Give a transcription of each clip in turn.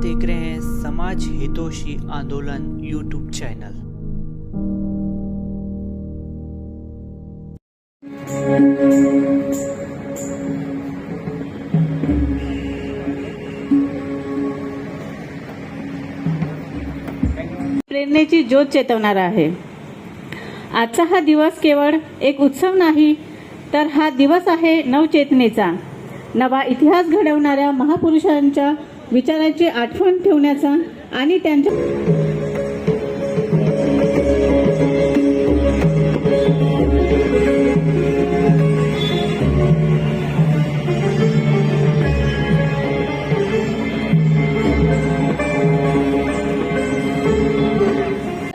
देख रहे हैं समाज हितोषी आंदोलन यूट्यूब चैनल। प्रेरणेची ज्योत चेतवणारा आहे। आजचा हा दिवस केवळ एक उत्सव नाही तर हा दिवस आहे नवचेतनेचा। नवा इतिहास घडवणाऱ्या महापुरुषांच्या विचारांची आठवण ठेवण्याचा आणि त्यांच्या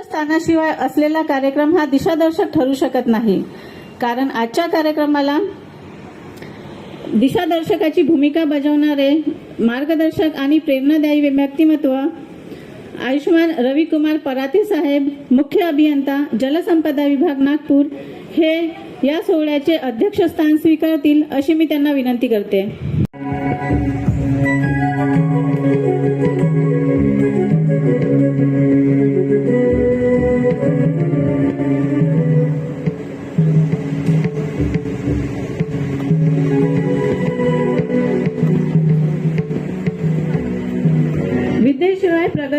स्थानाशिवाय असलेला कार्यक्रम हा दिशादर्शक ठरू शकत नाही. कारण आजच्या कार्यक्रमाला दिशादर्शकाची भूमिका बजावणारे मार्गदर्शक आणि प्रेरणादायी व्यक्तिमत्व आयुष्मान रविकुमार पराते साहेब मुख्य अभियंता जलसंपदा विभाग नागपूर हे या सोहळ्याचे अध्यक्षस्थान स्वीकारतील अशी मी त्यांना विनंती करते.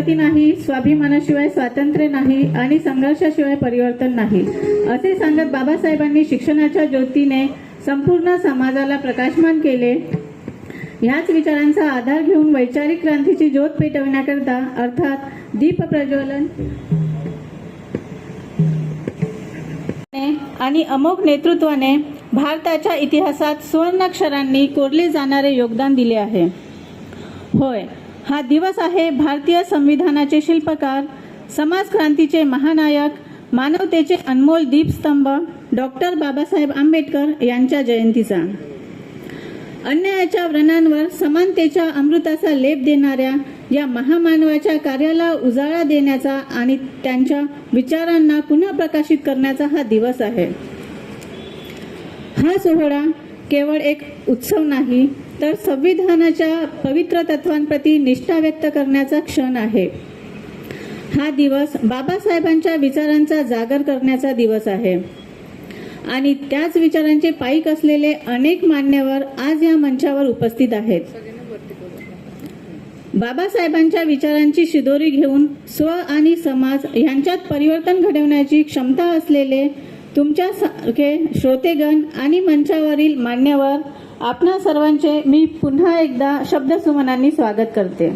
प्रगती नाही स्वाभिमानाशिवाय स्वातंत्र्य नाही आणि संघर्षाशिवाय परिवर्तन नाही. असे सांगत बाबासाहेबांनी शिक्षणाच्या ज्योतीने संपूर्ण समाजाला प्रकाशमान केले. ह्याच विचारांचा आधार घेऊन वैचारिक क्रांतीची ज्योत पेटवण्याकरता अर्थात दीप प्रज्वलन आणि अमोघ नेतृत्वाने भारताच्या इतिहासात सुवर्णाक्षरांनी कोरले जाणारे योगदान दिले आहे. होय. हा दिवस आहे भारतीय संविधानाचे शिल्पकार समाजक्रांतीचे महानायक मानवतेचे अनमोल दीपस्तंभ डॉक्टर बाबासाहेब आंबेडकर यांच्या जयंतीचा. अन्यायाच्या व्रणांवर समानतेच्या अमृताचा लेप देणाऱ्या या महामानवाच्या कार्याला उजाळा देण्याचा आणि त्यांच्या विचारांना पुन्हा प्रकाशित करण्याचा हा दिवस आहे. हा सोहळा केवळ एक उत्सव नाही तर संविधानाच्या पवित्र तत्वांप्रती निष्ठा व्यक्त करण्याचा क्षण आहे. हा दिवस बाबासाहेबांच्या विचारांचा जागर करण्याचा दिवस आहे. आणि त्याच विचारांचे पाईक असलेले अनेक मान्यवर आज या मंचावर उपस्थित आहेत. बाबासाहेबांच्या विचारांची शिदोरी घेऊन स्व आणि समाज यांच्यात परिवर्तन घडवण्याची क्षमता असलेले तुमच्यासारखे श्रोतेगण आणि मंचावरील मान्यवर आपणा सर्वांचे मी पुन्हा एकदा शब्दसुमनांनी स्वागत करते.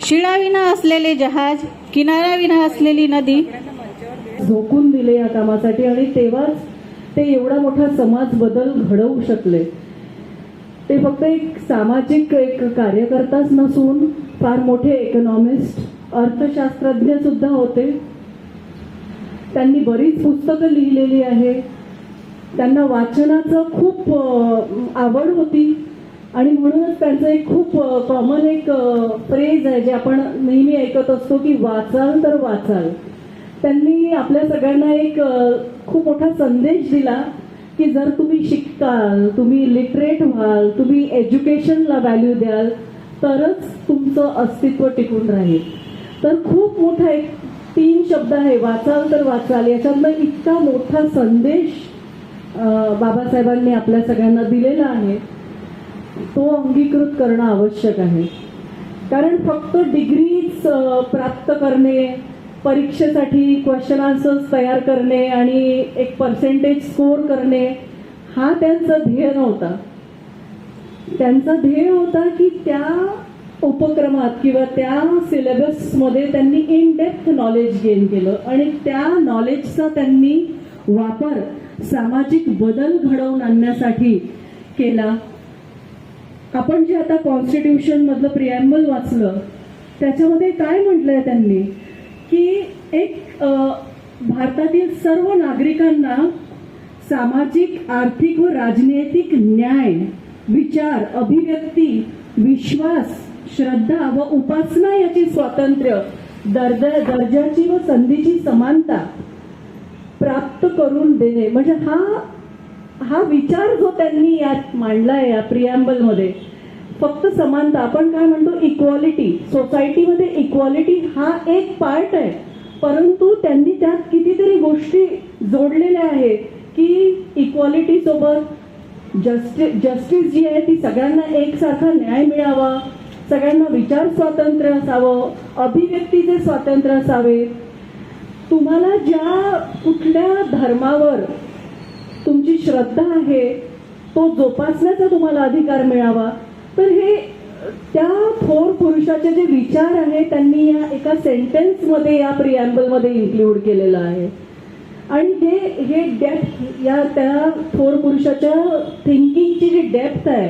शिळाविना असलेले जहाज किनाऱ्याविना असलेली नदी झोकून दिले या कामासाठी आणि तेव्हाच ते एवढा मोठा समाज बदल घडवू शकले. ते फक्त एक सामाजिक एक कार्यकर्ताच नसून फार मोठे इकॉनॉमिस्ट अर्थशास्त्रज्ञ सुद्धा होते. त्यांनी बरीच पुस्तकं लिहिलेली आहे. त्यांना वाचनाचं खूप आवड होती. आणि म्हणूनच त्यांचं एक खूप कॉमन एक फ्रेज आहे जे आपण नेहमी ऐकत असतो की वाचाल तर वाचाल. त्यांनी आपल्या सगळ्यांना एक खूप मोठा संदेश दिला की जर तुम्ही शिकाल तुम्ही लिटरेट व्हाल तुम्ही एज्युकेशनला व्हॅल्यू द्याल तरच तुमचं अस्तित्व टिकून राहील. तर खूप मोठा एक तीन शब्द आहे वाचाल तर वाचाल याच्यातनं इतका मोठा संदेश बाबासाहेबांनी आपल्या सगळ्यांना दिलेला आहे तो अंगीकृत करणं आवश्यक आहे. कारण फक्त डिग्रीज प्राप्त करणे परीक्षेसाठी क्वेश्चन आन्सर्स तयार करणे आणि एक पर्सेंटेज स्कोर करणे हा त्यांचा ध्येय नव्हता. त्यांचा ध्येय होता की त्या उपक्रमात किंवा त्या सिलेबसमध्ये त्यांनी इन डेप्थ नॉलेज गेन केलं आणि त्या नॉलेजचा त्यांनी वापर सामाजिक बदल घडवून आणण्यासाठी केला. आपण जे आता कॉन्स्टिट्यूशन मधलं प्रिॲम्बल वाचलं त्याच्यामध्ये काय म्हटलंय त्यांनी? की एक भारतातील सर्व नागरिकांना सामाजिक आर्थिक व राजनैतिक न्याय विचार अभिव्यक्ती विश्वास श्रद्धा व उपासना याची स्वातंत्र्य दर्जा दर्जाची व संधीची समानता प्राप्त करून देणे. म्हणजे हा हा विचार जो त्यांनी यात मांडलाय या प्रियांबलमध्ये फक्त समानता. आपण काय म्हणतो? इक्वालिटी सोसायटीमध्ये इक्वालिटी हा एक पार्ट आहे. परंतु त्यांनी त्यात कितीतरी गोष्टी जोडलेल्या आहेत की इक्वालिटी सोबत जस्टिस जस्टिस जी आहे ती सगळ्यांना एकसारखा न्याय मिळावा सगळ्यांना विचार स्वातंत्र्य असावं अभिव्यक्तीचे स्वातंत्र्य असावे तुम्हाला ज्या कुठल्या धर्मावर तुमची श्रद्धा आहे तो जोपासण्याचा तुम्हाला अधिकार मिळावा. तर हे त्या थोर पुरुषाचे जे विचार आहे त्यांनी या एका सेंटेन्समध्ये या प्रिॲम्बलमध्ये इन्क्लूड केलेलं आहे. आणि हे हे डेप्थ या त्या थोर पुरुषाच्या थिंकिंगची जी डेप्थ आहे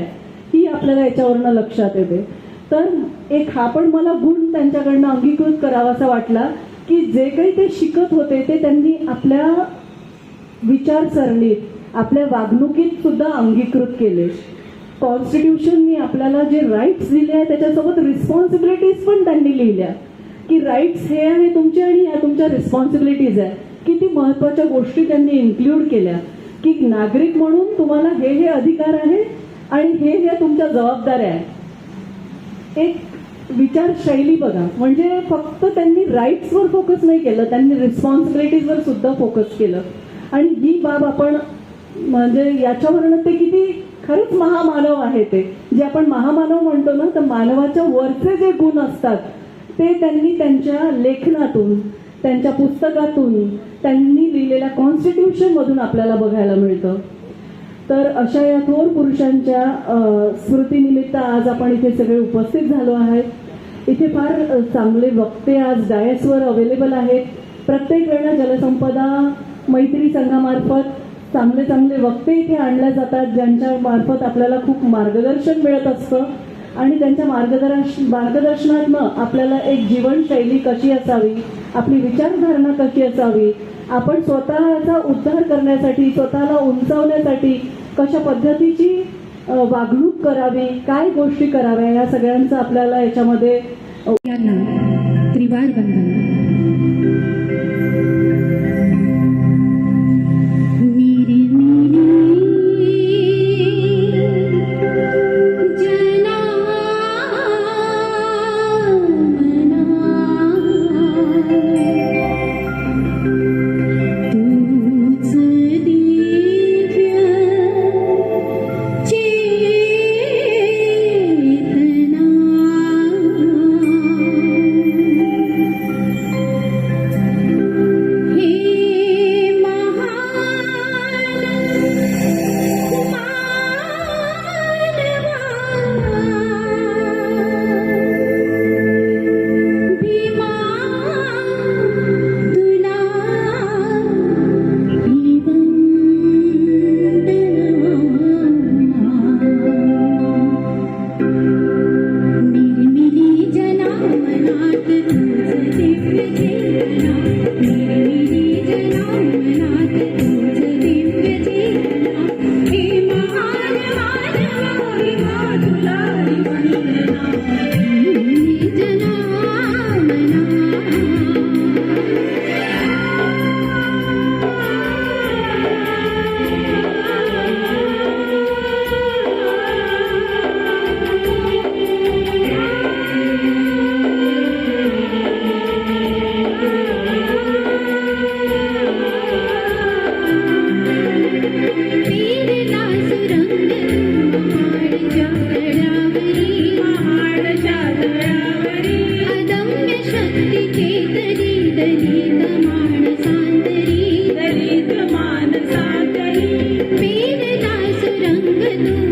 ही आपल्याला याच्यावरनं लक्षात येते. तर एक हा पण मला गुण त्यांच्याकडनं अंगीकृत करावासा वाटला. की जे काही ते शिकत होते ते त्यांनी आपल्या विचारसरणीत आपल्या वागणुकीत सुद्धा अंगीकृत केले. कॉन्स्टिट्यूशननी आपल्याला जे राईट्स दिले आहे त्याच्यासोबत रिस्पॉन्सिबिलिटीज पण त्यांनी लिहिल्या. की राईट्स हे आहे तुमचे आणि या तुमच्या रिस्पॉन्सिबिलिटीज आहे. किती महत्त्वाच्या गोष्टी त्यांनी इन्क्लूड केल्या. की नागरिक म्हणून तुम्हाला हे हे अधिकार आहे आणि हे हे तुमच्या जबाबदाऱ्या आहे एक विचारशैली बघा. म्हणजे फक्त त्यांनी राईट्सवर फोकस नाही केलं त्यांनी रिस्पॉन्सिबिलिटीजवर सुद्धा फोकस केलं. आणि ही बाब आपण म्हणजे याच्यावरनं ते किती खरंच महामानव आहे ते. जे आपण महामानव म्हणतो ना तर मानवाच्या वरचे जे गुण असतात ते त्यांनी त्यांच्या लेखनातून त्यांच्या पुस्तकातून त्यांनी लिहिलेल्या कॉन्स्टिट्यूशनमधून आपल्याला बघायला मिळतं. तर अशा या थोर पुरुषांच्या स्मृतीनिमित्त आज आपण इथे सगळे उपस्थित झालो आहेत. इथे फार चांगले वक्ते आज डायसवर अवेलेबल आहेत. प्रत्येक वेळेला जलसंपदा मैत्री संघामार्फत चांगले चांगले वक्ते इथे आणल्या जातात ज्यांच्या मार्फत आपल्याला खूप मार्गदर्शन मिळत असतं. आणि त्यांच्या मार्गदर्श मार्गदर्शनातनं आपल्याला एक जीवनशैली कशी असावी आपली विचारधारणा कशी असावी आपण स्वतःचा उद्धार करण्यासाठी स्वतःला उंचावण्यासाठी कशा पद्धतीची वागणूक करावी काय गोष्टी कराव्या या सगळ्यांचं आपल्याला याच्यामध्ये यांना त्रिवार वंदन You.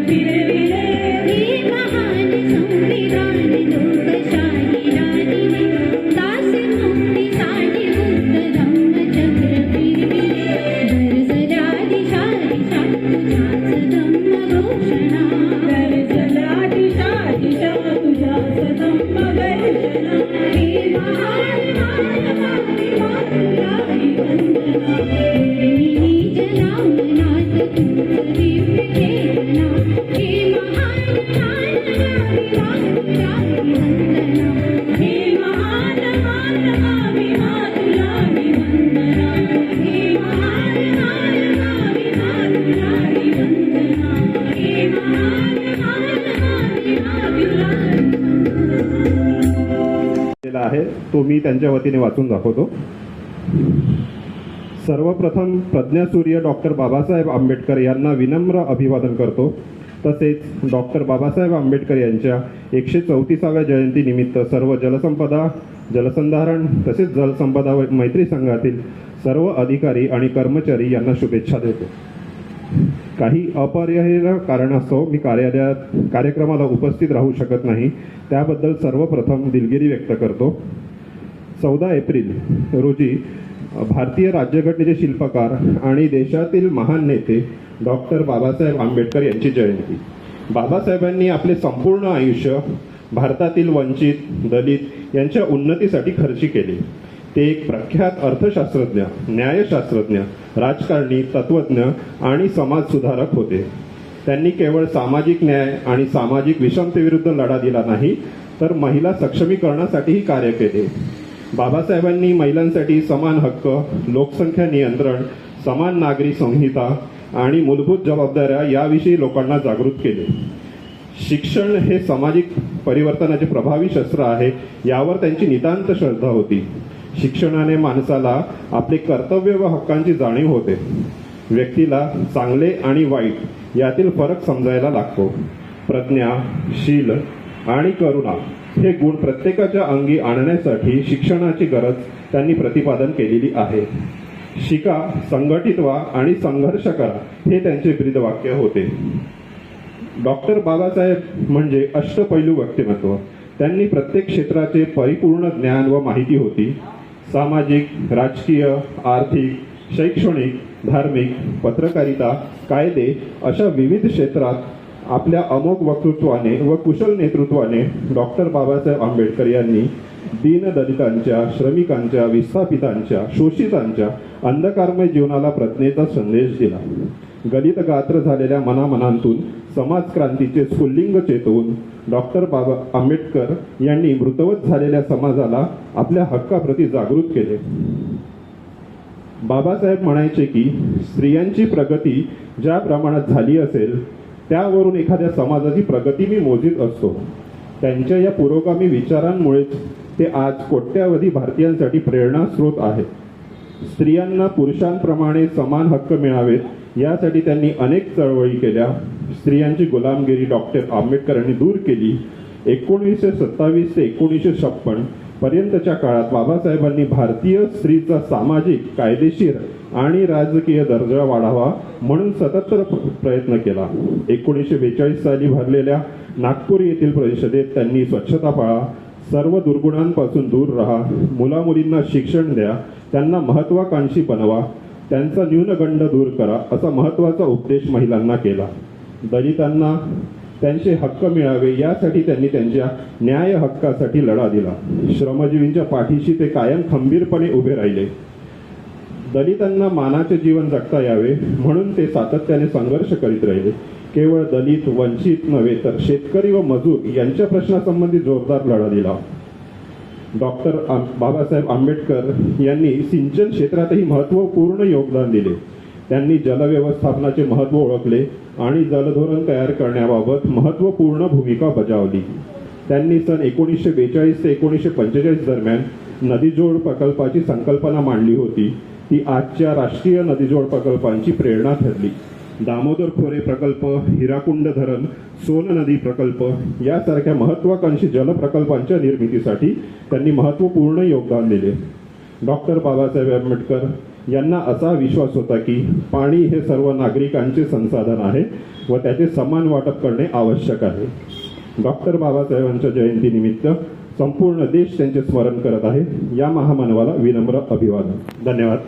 repeated. तो मी त्यांच्या वतीने वाचून दाखवतो. सर्वप्रथम प्रज्ञासूर्य डॉक्टर बाबासाहेब आंबेडकर यांना विनम्र अभिवादन करतो. तसेच डॉक्टर बाबासाहेब आंबेडकर यांच्या एकशे चौतीसाव्या जयंतीनिमित्त सर्व जलसंपदा जलसंधारण तसेच जलसंपदा व मैत्री संघातील सर्व अधिकारी आणि कर्मचारी यांना शुभेच्छा देतो. काही अपरिहार्य कारणास्तव मी कार्यालयात कार्यक्रमाला उपस्थित राहू शकत नाही. त्याबद्दल सर्वप्रथम दिलगिरी व्यक्त करतो. चौदा एप्रिल रोजी भारतीय राज्यघटनेचे शिल्पकार आणि देशातील महान नेते डॉक्टर बाबासाहेब आंबेडकर यांची जयंती. बाबासाहेबांनी आपले संपूर्ण आयुष्य भारतातील वंचित दलित यांच्या उन्नतीसाठी खर्ची केले. ते एक प्रख्यात अर्थशास्त्रज्ञ न्यायशास्त्रज्ञ राजकारणी तत्वज्ञ आणि समाज सुधारक होते. त्यांनी केवळ सामाजिक न्याय आणि सामाजिक विषमतेविरुद्ध लढा दिला नाही तर महिला सक्षमीकरणासाठीही कार्य केले. बाबासाहेबांनी महिलांसाठी समान हक्क लोकसंख्या नियंत्रण समान नागरी संहिता आणि मूलभूत जबाबदाऱ्या याविषयी लोकांना जागृत केले. शिक्षण हे सामाजिक परिवर्तनाचे प्रभावी शस्त्र आहे यावर त्यांची नितांत श्रद्धा होती. शिक्षणाने माणसाला आपले कर्तव्य व हक्कांची जाणीव होते. व्यक्तीला चांगले आणि वाईट यातील फरक समजायला लागतो. प्रज्ञा शील आणि करुणा हे गुण प्रत्येकाच्या अंगी आणण्यासाठी शिक्षणाची गरज त्यांनी प्रतिपादन केलेली आहे. शिका संघटित व्हा आणि संघर्ष करा हे त्यांचे ब्रीदवाक्य होते. डॉक्टर बाबासाहेब म्हणजे अष्टपैलू व्यक्तिमत्व. त्यांनी प्रत्येक क्षेत्राचे परिपूर्ण ज्ञान व माहिती होती. सामाजिक राजकीय आर्थिक शैक्षणिक धार्मिक पत्रकारिता कायदे अशा विविध क्षेत्रात आपल्या अमोघ वक्तृत्वाने व कुशल नेतृत्वाने डॉक्टर बाबासाहेब आंबेडकर यांनी दीनदलितांच्या श्रमिकांच्या विस्थापितांच्या शोषितांच्या अंधकारमय जीवनाला प्रज्ञेचा संदेश दिला. गलित गात्र झालेल्या मनामनांतून समाजक्रांतीचे स्फुल्लिंग चेतवून डॉक्टर बाबा आंबेडकर यांनी मृतवत झालेल्या समाजाला आपल्या हक्काप्रती जागृत केले. बाबासाहेब म्हणायचे की स्त्रियांची प्रगती ज्या प्रमाणात झाली असेल त्यावरून एखाद्या समाजाची प्रगती मी मोजित असतो. त्यांच्या या पुरोगामी विचारांमुळेच ते आज कोट्यावधी भारतीयांसाठी प्रेरणा स्रोत आहेत. स्त्रियांना पुरुषांप्रमाणे समान हक्क मिळावेत यासाठी त्यांनी अनेक चळवळी केल्या. स्त्रियांची गुलामगिरी डॉक्टर आंबेडकरांनी दूर केली. एकोणीसशे सत्तावीस ते एकोणीसशे छप्पन पर्यंतच्या काळात बाबासाहेबांनी भारतीय स्त्रीचा सामाजिक कायदेशीर आणि राजकीय दर्जा वाढावा म्हणून सतत प्रयत्न केला. एकोणीसशे बेचाळीस साली भरलेल्या नागपूर येथील परिषदेत त्यांनी स्वच्छता पाळा सर्व दुर्गुणांपासून दूर राहा मुलामुलींना शिक्षण द्या त्यांना महत्वाकांक्षी बनवा त्यांचा न्यूनगंड दूर करा असा महत्त्वाचा उपदेश महिलांना केला. दलितांना त्यांचे हक्क मिळावे यासाठी त्यांनी त्यांच्या न्याय हक्कासाठी लढा दिला. श्रमजीवींच्या पाठीशी ते कायम खंबीरपणे उभे राहिले. दलितांना मानाचे जीवन जगता यावे म्हणून ते सातत्याने संघर्ष करीत राहिले. केवळ दलित वंचित नव्हे तर शेतकरी व मजूर यांच्या प्रश्नासंबंधी जोरदार लढा दिला. डॉक्टर आं- बाबासाहेब आंबेडकर यांनी सिंचन क्षेत्रातही महत्त्वपूर्ण योगदान दिले. त्यांनी जलव्यवस्थापनाचे महत्त्व ओळखले आणि जलधोरण तयार करण्याबाबत महत्त्वपूर्ण भूमिका बजावली. त्यांनी सन एकोणीसशे बेचाळीस ते एकोणीसशे पंचेचाळीस दरम्यान नदीजोड प्रकल्पाची संकल्पना मांडली होती. ती आजच्या राष्ट्रीय नदीजोड प्रकल्पांची प्रेरणा ठरली. दामोदर खोरे प्रकल्प हिराकुंड धरण सोन नदी प्रकल्प यासारख्या महत्वाकांक्षी जलप्रकल्पांच्या निर्मितीसाठी त्यांनी महत्त्वपूर्ण योगदान दिले. डॉक्टर बाबासाहेब आंबेडकर यांना असा विश्वास होता की पाणी हे सर्व नागरिकांचे संसाधन आहे व त्याचे समान वाटप करणे आवश्यक आहे. डॉक्टर बाबासाहेबांच्या जयंतीनिमित्त संपूर्ण देश त्यांचे स्मरण करत आहे. या महामानवाला विनम्र अभिवादन. धन्यवाद.